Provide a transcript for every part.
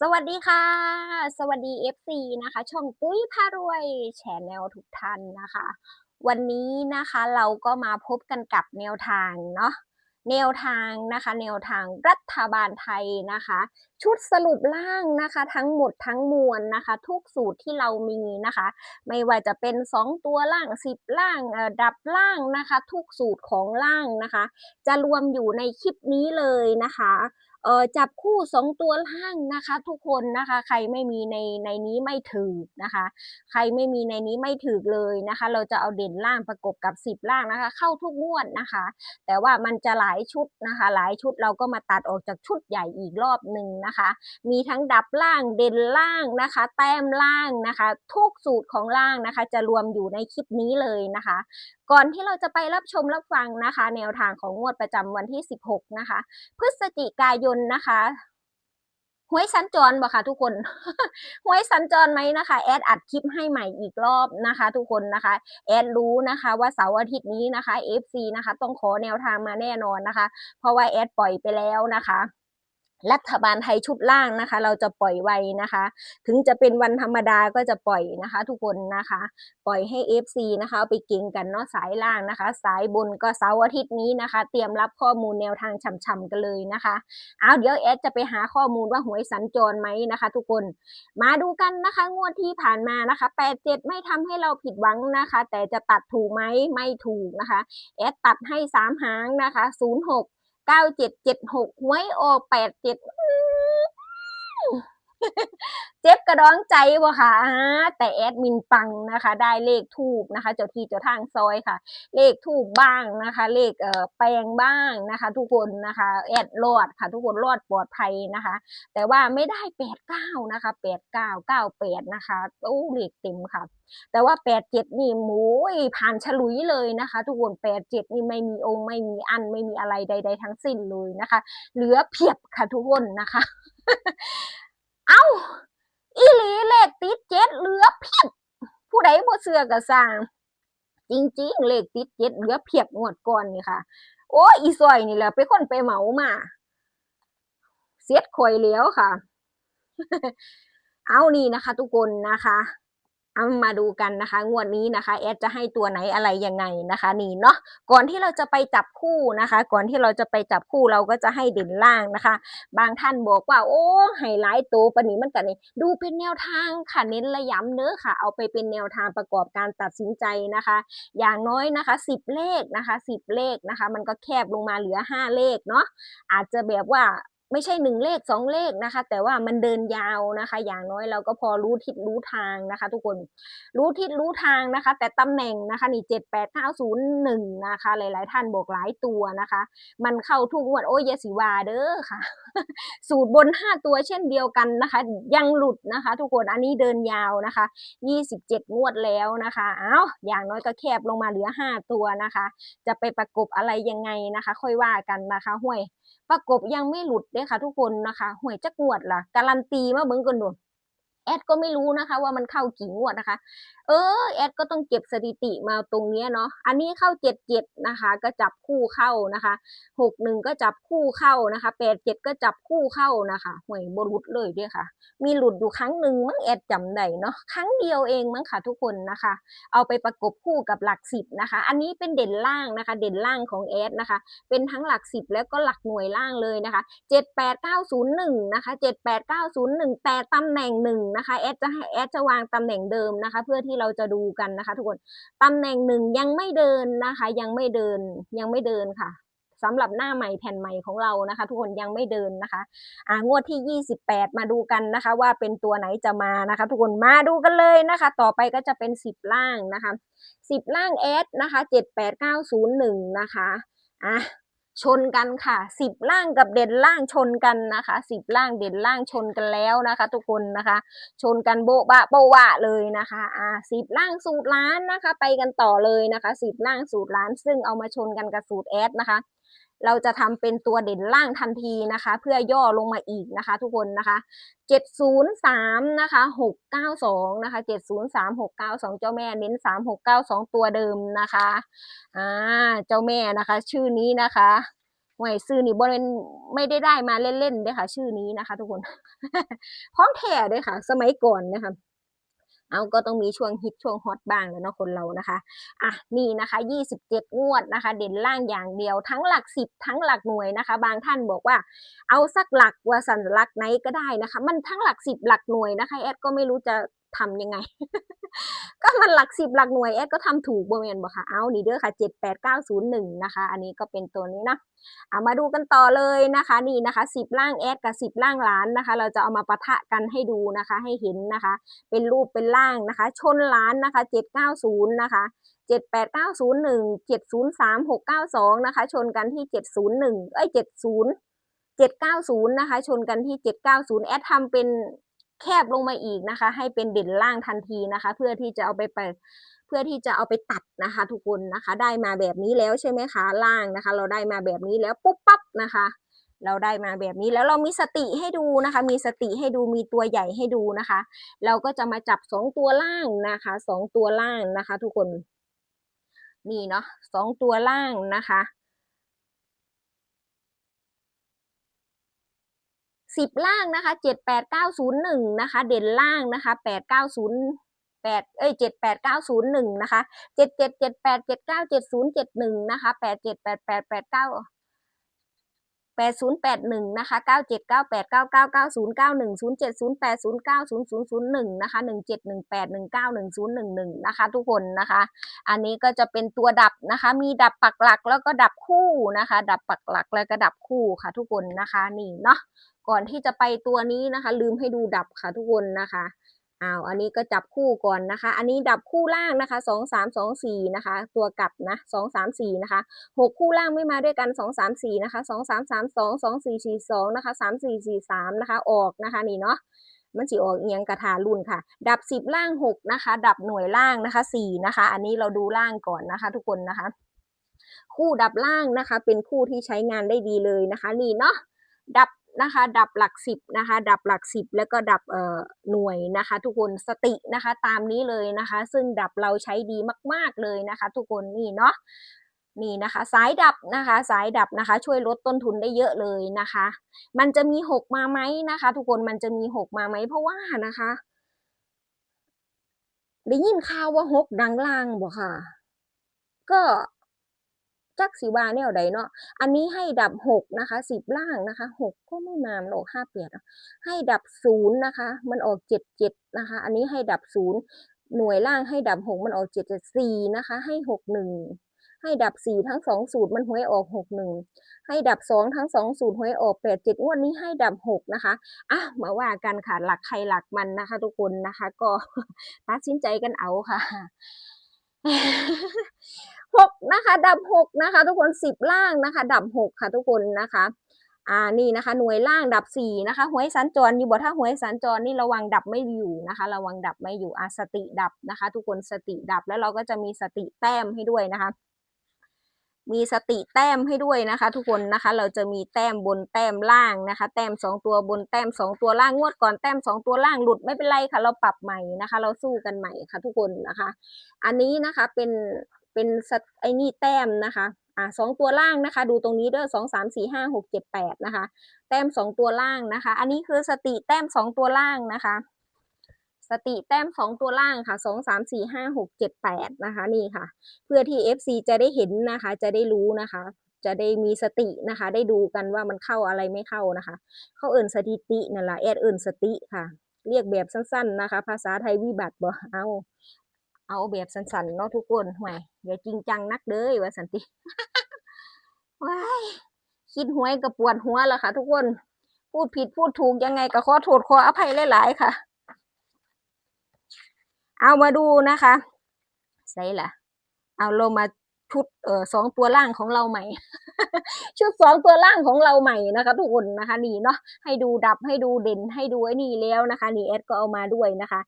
สวัสดีค่ะ สวัสดี FC นะคะ ช่องปุ้ยพารวยแชนแนลทุกท่านนะคะ วันนี้นะคะเราก็มาพบกันกับแนวทางเนาะแนวทางนะคะ แนวทางรัฐบาลไทยนะคะ ชุดสรุปล่างนะคะ ทั้งหมดทั้งมวลนะคะ ทุกสูตรที่เรามีนะคะ ไม่ว่าจะเป็น 2 ตัวล่าง 10 ล่างดับล่างนะคะ ทุกสูตรของล่างนะคะ จะรวมอยู่ในคลิปนี้เลยนะคะ เออจับคู่สองตัวล่างนะคะ ทุกคนนะคะ ใครไม่มีในในนี้ไม่ถือนะคะ ใครไม่มีในนี้ไม่ถือเลยนะคะ เราจะเอาเด่นล่างประกบกับสิบล่างนะคะ เข้าทุกงวดนะคะ แต่ว่ามันจะหลายชุดนะคะ หลายชุดเราก็มาตัดออกจากชุดใหญ่อีกรอบหนึ่งนะคะ มีทั้งดับล่างเด่นล่างนะคะ แต้มล่างนะคะ ทุกสูตรของล่างนะคะ จะรวมอยู่ในคลิปนี้เลยนะคะ ก่อนที่เราจะไปรับชมรับฟังนะคะ แนวทางของงวดประจำวันที่ 16 นะคะ พฤศจิกายนนะคะหวยสัญจรบ่ค่ะทุกคนหวยสัญจรไหมนะคะ แอดอัดคลิปให้ใหม่อีกรอบนะคะ ทุกคนนะคะ แอดรู้นะคะว่าเสาร์อาทิตย์นี้นะคะ FC นะคะ ต้องขอแนวทางมาแน่นอนนะคะ เพราะว่าแอดปล่อยไปแล้วนะคะ รัฐบาลไทยชุดล่างนะคะ เราจะปล่อยไว้นะคะ ถึงจะเป็นวันธรรมดาก็จะปล่อยนะคะ ทุกคนนะคะ ปล่อยให้ FC นะคะเอาไปเก่งกันเนาะสายล่างนะคะ สายบนก็เสาร์อาทิตย์นี้นะคะ เตรียมรับข้อมูลแนวทางช่ำๆกันเลยนะคะเอาเดี๋ยวแอดจะไปหาข้อมูลว่าหวยสัญจรไหมนะคะ ทุกคนมาดูกันนะคะงวดที่ผ่านมานะคะแปดเจ็ดไม่ทำให้เราผิดหวังนะคะ แต่จะตัดถูกไหมไม่ถูกนะคะแอดตัดให้สามหางนะคะศูนย์หก เก้าเจ็ดเจ็ดหกหวยออกแปดเจ็ด เจ็บกระดองใจบ่ค่ะแต่แอดมินปังนะคะ ได้เลขทูบนะคะ เจ้าที่เจ้าทางซอยค่ะ เลขทูบบ้างนะคะ เลขเอ่อแปลงบ้างนะคะ ทุกคนนะคะ แอดรอดค่ะ ทุกคนรอดปลอดภัยนะคะ แต่ว่าไม่ได้แปดเก้านะคะแปดเก้าเก้าแปดนะคะโอ้เลขเต็มค่ะ แต่ว่าแปดเจ็ดนี่หมูยผ่านฉลุยเลยนะคะ ทุกคนแปดเจ็ดนี่ไม่มีองค์ไม่มีอันไม่มีอะไรใด ๆ ทั้งสิ้นเลยนะคะ เหลือเพียบค่ะทุกคนนะคะ เอ้า อีหลีเลขติดเจ็ดเหลือเพียบ ผู้ใดบ่เสือก็สร้าง จริง ๆ เลขติดเจ็ดเหลือเพียบงวดก่อนนี่ค่ะ โอ้อีซอยนี่แหละไปคนไปเหมามา เสียดข่อยแล้วค่ะ เอานี่นะคะ ทุกคนนะคะ เอามาดูกันนะคะ งวดนี้นะคะ แอดจะให้ตัวไหนอะไรยังไงนะคะ นี่เนาะก่อนที่เราจะไปจับคู่นะคะ ก่อนที่เราจะไปจับคู่เราก็จะให้เด่นล่างนะคะ บางท่านบอกว่า โอ้ไฮไลท์ตัวปนี้มันกันนี่ดูเป็นแนวทางค่ะเน้นระยำเนื้อค่ะ เอาไปเป็นแนวทางประกอบการตัดสินใจนะคะ อย่างน้อยนะคะสิบเลขนะคะสิบเลขนะคะ มันก็แคบลงมาเหลือห้าเลขเนาะอาจจะแบบว่า ไม่ใช่หนึ่งเลขสองเลขนะคะ แต่ว่ามันเดินยาวนะคะ อย่างน้อยเราก็พอรู้ทิศรู้ทางนะคะ ทุกคนรู้ทิศรู้ทางนะคะ แต่ตำแหน่งนะคะนี่เจ็ดแปดเก้าศูนย์หนึ่งนะคะ หลาย ๆ ท่านบอกหลายตัวนะคะ มันเข้าทุกงวดโอ้ยยสิวาเด้อค่ะ สูตรบนห้าตัวเช่นเดียวกันนะคะ ยังหลุดนะคะ ทุกคนอันนี้เดินยาวนะคะยี่สิบเจ็ดงวดแล้วนะคะเอ้าอย่างน้อยก็แคบลงมาเหลือห้าตัวนะคะ จะไปประกบอะไรยังไงนะคะ ค่อยว่ากันนะคะห้วย ประกบยังไม่หลุดเด้ค่ะทุกคนนะคะหวยจักงวดล่ะการันตีมาเบิ่งกันดู แอดก็ไม่รู้นะคะ ว่ามันเข้ากี่งวดนะคะ เออแอดก็ต้องเก็บสถิติมาตรงนี้เนาะอันนี้เข้าเจ็ดเจ็ดนะคะ ก็จับคู่เข้านะคะหกหนึ่งก็จับคู่เข้านะคะแปดเจ็ดก็จับคู่เข้านะคะห่วยบหลุดเลยด้วยค่ะ มีหลุดอยู่ครั้งหนึ่งมั้งแอดจำได้เนาะครั้งเดียวเองมั้งค่ะทุกคนนะคะ เอาไปประกบคู่กับหลักสิบนะคะ อันนี้เป็นเด่นล่างนะคะ เด่นล่างของแอดนะคะ เป็นทั้งหลักสิบแล้วก็หลักหน่วยล่างเลยนะคะเจ็ดแปดเก้าศูนย์หนึ่งนะคะเจ็ดแปดเก้าศูนย์หนึ่งแต่ตำแหน่งหนึ่งนะคะแอดจะให้แอดจะวางตำแหน่งเดิมนะคะ เพื่อที่เราจะดูกันนะคะ ทุกคนตำแหน่งหนึ่งยังไม่เดินนะคะ ยังไม่เดินยังไม่เดินค่ะสำหรับหน้าใหม่แผ่นใหม่ของเรานะคะ ทุกคนยังไม่เดินนะคะอ่างวดที่ 28 มาดูกันนะคะ ว่าเป็นตัวไหนจะมานะคะ ทุกคนมาดูกันเลยนะคะ ต่อไปก็จะเป็น 10 ล่างนะคะ 10 ล่างเอสนะคะ 78901 นะคะอะ ชนกันค่ะสิบล่างกับเด่นล่างชนกันนะคะสิบล่างเด่นล่างชนกันแล้วนะคะ ทุกคนนะคะ ชนกันโบะบะโบวะเลยนะคะอ่าสิบล่างสูตรล้านนะคะ ไปกันต่อเลยนะคะสิบล่างสูตรล้าน ซึ่งเอามาชนกันกับสูตรแอดนะคะ เราจะทำเป็นตัวเด่นล่างทันทีนะคะ เพื่อย่อลงมาอีกนะคะ ทุกคนนะคะ 703นะคะ692นะคะ703 692 เจ้าแม่เน้น 3692 ตัวเดิมนะคะอ่าเจ้าแม่นะคะ ชื่อนี้นะคะหวยซื้อนี่บริเวณไม่ได้ได้มาเล่นๆด้อค่ะ ชื่อนี้นะคะ ทุกคนของแท้ด้อค่ะ สมัยก่อนนะคะ เอาก็ต้องมีช่วงฮิตช่วงฮอตบ้างแล้วเนาะคนเรานะคะอะนี่นะคะ 27 งวดนะคะ เด่นล่างอย่างเดียวทั้งหลักสิบทั้งหลักหน่วยนะคะ บางท่านบอกว่า เอาสักหลักว่าสัญลักษณ์ไหนก็ได้นะคะ มันทั้งหลักสิบหลักหน่วยนะคะแอดก็ไม่รู้จะทำยังไง ก็มันหลักสิบหลักหน่วยแอดก็ทำถูกบ่แมนบ่ค่ะ เอานี่เด้อค่ะ78901นย์หนึ่งนะคะ อันนี้ก็เป็นตัวนี้นะเอามาดูกันต่อเลยนะคะ นี่นะคะ10ล่างแอดกับ10ล่างหลานนะคะ เราจะเอามาปะทะกันให้ดูนะคะ ให้เห็นนะคะ เป็นรูปเป็นล่างนะคะ ชนล้านนะคะ790นะคะ78901 703 692นะคะ ชนกันที่ 701 เอ้ย 70 790 นะคะ ชนกันที่ 790 แอดทำเป็น แคบลงมาอีกนะคะ ให้เป็นเด่นล่างทันทีนะคะ เพื่อที่จะเอาไปไปเพื่อที่จะเอาไปตัดนะคะ ทุกคนนะคะ ได้มาแบบนี้แล้วใช่ไหมคะล่างนะคะ เราได้มาแบบนี้แล้วปุ๊บปั๊บนะคะเราได้มาแบบนี้แล้วเรามีสติให้ดูนะคะ มีสติให้ดูมีตัวใหญ่ให้ดูนะคะ เราก็จะมาจับสองตัวล่างนะคะสองตัวล่างนะคะ ทุกคนนี่เนาะสองตัวล่างนะคะ สิบล่างนะคะเจ็ดแปดเก้าศูนย์หนึ่งนะคะ เด่นล่างนะคะแปดเก้าศูนย์แปดเอ้ยเจ็ดแปดเก้าศูนย์หนึ่งนะคะเจ็ดเจ็ดเจ็ดแปดเจ็ดเก้าเจ็ดศูนย์เจ็ดหนึ่งนะคะแปดเจ็ดแปดแปดแปดเก้า แปดศูนย์แปดหนึ่งนะคะเก้าเจ็ดเก้าแปดเก้าเก้าเก้าศูนย์เก้าหนึ่งศูนย์เจ็ดศูนย์แปดศูนย์เก้าศูนย์ศูนย์ศูนย์หนึ่งนะคะหนึ่งเจ็ดหนึ่งแปดหนึ่งเก้าหนึ่งศูนย์หนึ่งหนึ่งนะคะ ทุกคนนะคะ อันนี้ก็จะเป็นตัวดับนะคะ มีดับปักหลักแล้วก็ดับคู่นะคะ ดับปักหลักแล้วก็ดับคู่ค่ะทุกคนนะคะ นี่เนาะ ก่อนที่จะไปตัวนี้นะคะ ลืมให้ดูดับค่ะทุกคนนะคะ อ้าวอันนี้ก็จับคู่ก่อนนะคะ อันนี้ดับคู่ล่างนะคะสองสามสองสี่นะคะ ตัวกลับนะสองสามสี่นะคะหกคู่ล่างไม่มาด้วยกันสองสามสี่นะคะสองสามสามสองสองสี่สี่สองนะคะสามสี่สี่สามนะคะ ออกนะคะนี่เนาะมันสิออกเอียงกระถารุ่นค่ะ ดับสิบล่างหกนะคะ ดับหน่วยล่างนะคะสี่นะคะ อันนี้เราดูล่างก่อนนะคะ ทุกคนนะคะ คู่ดับล่างนะคะ เป็นคู่ที่ใช้งานได้ดีเลยนะคะ นี่เนาะดับ นะคะ ดับหลักสิบนะคะ ดับหลักสิบแล้วก็ดับเอ่อหน่วยนะคะ ทุกคนสตินะคะตามนี้เลยนะคะ ซึ่งดับเราใช้ดีมาก ๆเลยนะคะ ทุกคนนี่เนาะนี่นะคะสายดับนะคะสายดับนะคะ ช่วยลดต้นทุนได้เยอะเลยนะคะ มันจะมีหกมาไหมนะคะ ทุกคนมันจะมีหกมาไหมเพราะว่านะคะได้ยินข่าวว่าหกดังล่างบ่ค่ะ ก็ จักสีวาแนวใดเนาะ อันนี้ให้ดับหกนะคะสิบล่างนะคะหกก็ไม่มามันออกห้าเปียดให้ดับศูนย์นะคะ มันออกเจ็ดเจ็ดนะคะ อันนี้ให้ดับศูนย์หน่วยล่างให้ดับหกมันออกเจ็ดเจ็ดสี่นะคะ ให้หกหนึ่งให้ดับสี่ทั้งสองสูตรมันหวยออกหกหนึ่งให้ดับสองทั้งสองสูตรหวยออกแปดเจ็ดงวดนี้ให้ดับหกนะคะอะมาว่ากันค่ะหลักใครหลักมันนะคะ ทุกคนนะคะ ก็ตัดสินใจกันเอาค่ะ หกนะคะดับหกนะคะ ทุกคนสิบล่างนะคะ ดับหกค่ะทุกคนนะคะอ่านี่นะคะ หน่วยล่างดับสี่นะคะหวยสัญจรอยู่บ่ถ้าหวยสัญจรนี่ระวังดับไม่อยู่นะคะ ระวังดับไม่อยู่อาสติดับนะคะ ทุกคนสติดับแล้วเราก็จะมีสติแต้มให้ด้วยนะคะ มีสติแต้มให้ด้วยนะคะ ทุกคนนะคะ เราจะมีแต้มบนแต้มล่างนะคะ แต้มสองตัวบนแต้มสองตัวล่างงวดก่อนแต้มสองตัวล่างหลุดไม่เป็นไรค่ะ เราปรับใหม่นะคะ เราสู้กันใหม่ค่ะ ทุกคนนะคะ อันนี้นะคะเป็น เป็นไอ้นี่แต้มนะคะอ่าสองตัวล่างนะคะ ดูตรงนี้ด้อสองสามสี่ห้าหกเจ็ดแปดนะคะ แต้มสองตัวล่างนะคะ อันนี้คือสติแต้มสองตัวล่างนะคะ สติแต้มสองตัวล่างค่ะสองสามสี่ห้าหกเจ็ดแปดนะคะนี่ค่ะ เพื่อที่ FC จะได้เห็นนะคะ จะได้รู้นะคะจะได้มีสตินะคะ ได้ดูกันว่ามันเข้าอะไรไม่เข้านะคะ เขาเอิ่นสถิตินั่นแหละแอดเอิ่นสติค่ะ เรียกแบบสั้น ๆนะคะ ภาษาไทยวิบัติบ่เอา เอาแบบสั้นๆเนาะทุกคนห่วยอย่าจริงจังนักเด้อว่าสันติว้ายคิดหวยกับปวดหัวแล้วค่ะ ทุกคน พูดผิดพูดถูกยังไงก็ขอโทษขออภัยหลายๆค่ะ เอามาดูนะคะใส่ละเอาเรามา ชุดเอ่อสองตัวล่างของเราใหม่ ชุดสองตัวล่างของเราใหม่นะคะทุกคนนะคะนี่เนาะให้ดูดับให้ดูเด่นให้ดูไอ้นี่แล้วนะคะนี่แอดก็เอามาด้วยนะคะ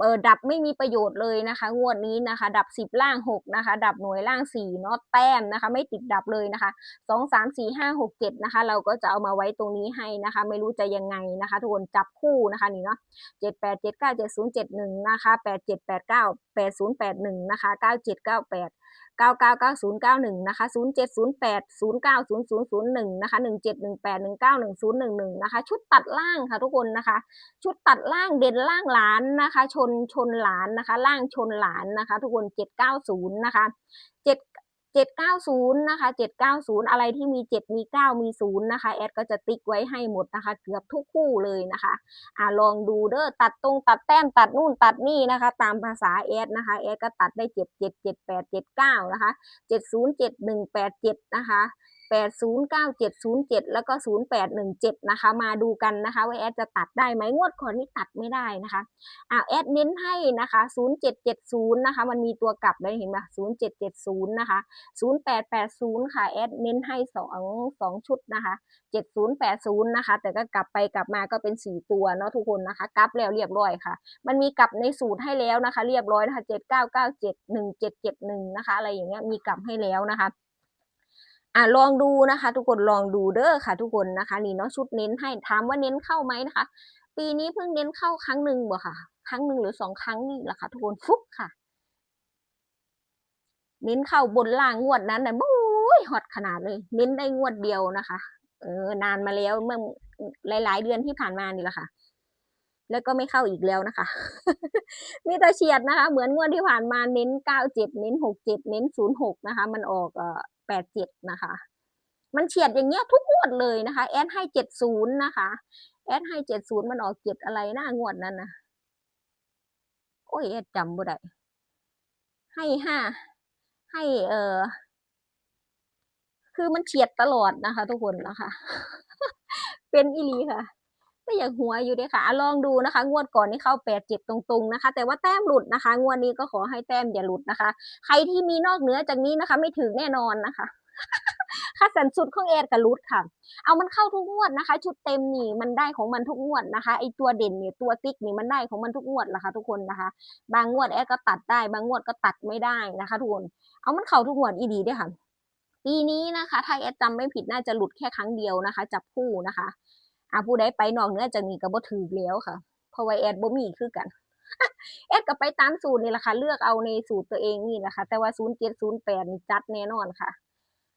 เออดับไม่มีประโยชน์เลยนะคะ งวดนี้นะคะ ดับสิบล่างหกนะคะ ดับหน่วยล่างสี่เนาะแต้มนะคะ ไม่ติดดับเลยนะคะสองสามสี่ห้าหกเจ็ดนะคะ เราก็จะเอามาไว้ตรงนี้ให้นะคะ ไม่รู้จะยังไงนะคะ ทุกคนจับคู่นะคะนี่เนาะเจ็ดแปดเจ็ดเก้าเจ็ดศูนย์เจ็ดหนึ่งนะคะแปดเจ็ดแปดเก้าแปดศูนย์แปดหนึ่งนะคะเก้าเจ็ดเก้าแปด 999091นะคะ0708090001นะคะ1718191011นะคะชุดตัดล่างค่ะทุกคนนะคะ ชุดตัดล่างเด่นล่างหลานนะคะ ชนชนหลานนะคะ ล่างชนหลานนะคะ ทุกคน790นะคะ7 790 นะคะ 790 อะไรที่มี 7 มี 9 มี 0 นะคะ แอดก็จะติ๊กไว้ให้หมดนะคะ เกือบทุกคู่เลยนะคะอ่าลองดูเด้อ ตัดตรงตัดแต้มตัดนู่นตัดนี่นะคะ ตามภาษาแอดนะคะ แอดก็ตัดได้ 7 7 7 8 7 9 นะคะ 70 71 87 นะคะ 809707แล้วก็ 0817 นะคะ มาดูกันนะคะว่าแอดจะตัดได้ไหมงวดก่อนนี่ตัดไม่ได้นะคะอ่าแอดเน้นให้นะคะ 0770 นะคะ มันมีตัวกลับเลยเห็นไหม0770 นะคะ 0880 ค่ะแอดเน้นให้สองสองชุดนะคะ 7080 นะคะ แต่ก็กลับไปกลับมาก็เป็น 4 ตัวเนาะทุกคนนะคะ กลับแล้วเรียบร้อยค่ะ มันมีกลับในสูตรให้แล้วนะคะ เรียบร้อยนะคะ 7997 1771 นะคะ อะไรอย่างเงี้ยมีกลับให้แล้วนะคะ อ่าลองดูนะคะ ทุกคนลองดูเด้อค่ะ ทุกคนนะคะนี่เนาะชุดเน้นให้ถามว่าเน้นเข้าไหมนะคะ ปีนี้เพิ่งเน้นเข้าครั้งหนึ่งบ่ค่ะ ครั้งหนึ่งหรือสองครั้งนี่แหละค่ะ ทุกคนฟุกค่ะ เน้นเข้าบนล่างงวดนั้นนะบุ้ยฮอตขนาดเลย เน้นได้งวดเดียวนะคะ เออนานมาแล้วเมื่อหลาย ๆ เดือนที่ผ่านมานี่แหละค่ะแล้วก็ไม่เข้าอีกแล้วนะคะ มีแต่เฉียดนะคะ เหมือนงวดที่ผ่านมาเน้นเก้าเจ็ดเน้นหกเจ็ดเน้นศูนย์หกนะคะ มันออกเอ่อ แปดเจ็ดนะคะ มันเฉียดอย่างเงี้ยทุกงวดเลยนะคะแอดให้เจ็ดศูนย์นะคะแอดให้เจ็ดศูนย์มันออกเจ็ดอะไรนะงวดนั้นนะโอ้ยแอดจำบ่ได้ให้ห้าให้เออคือมันเฉียดตลอดนะคะ ทุกคนนะคะ เป็นอีลีค่ะ ก็อยากหัวอยู่เด้อค่ะอลองดูนะคะ งวดก่อนนี่เข้าแปดเจ็ดตรงๆนะคะ แต่ว่าแต้มหลุดนะคะ งวดนี้ก็ขอให้แต้มอย่าหลุดนะคะ ใครที่มีนอกเหนือจากนี้นะคะ ไม่ถึงแน่นอนนะคะค่าสันสุดของแอดกับรุดค่ะ เอามันเข้าทุกงวดนะคะ ชุดเต็มนี่มันได้ของมันทุกงวดนะคะไอตัวเด่นเนี่ยตัวติ๊กนี่มันได้ของมันทุกงวดละคะ ทุกคนนะคะ บางงวดแอดก็ตัดได้ บางงวดก็ตัดไม่ได้นะคะทุกคนเอามันเข้าทุกงวดอีดีด้วยค่ะปีนี้นะคะถ้าแอดจำไม่ผิดน่าจะหลุดแค่ครั้งเดียวนะคะ จับคู่นะคะ อ่าผู้ใดไปนอกเหนือจากนี้ก็บ่ถือแล้วค่ะ เพราะว่าแอดบ่มีคือกัน แอดก็ไปตามสูตรนี่แหละค่ะ เลือกเอาในสูตรตัวเองนี่แหละค่ะ แต่ว่า0708นี่จัดแน่นอนค่ะ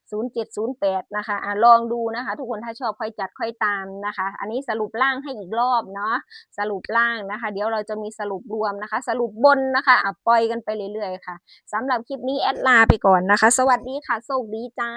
0708นะคะอะลองดูนะคะ ทุกคนถ้าชอบค่อยจัดค่อยตามนะคะ อันนี้สรุปล่างให้อีกรอบเนาะสรุปล่างนะคะ เดี๋ยวเราจะมีสรุปรวมนะคะ สรุปบนนะคะอะปล่อยกันไปเรื่อยๆค่ะสำหรับคลิปนี้แอดลาไปก่อนนะคะ สวัสดีค่ะโชคดีจ้า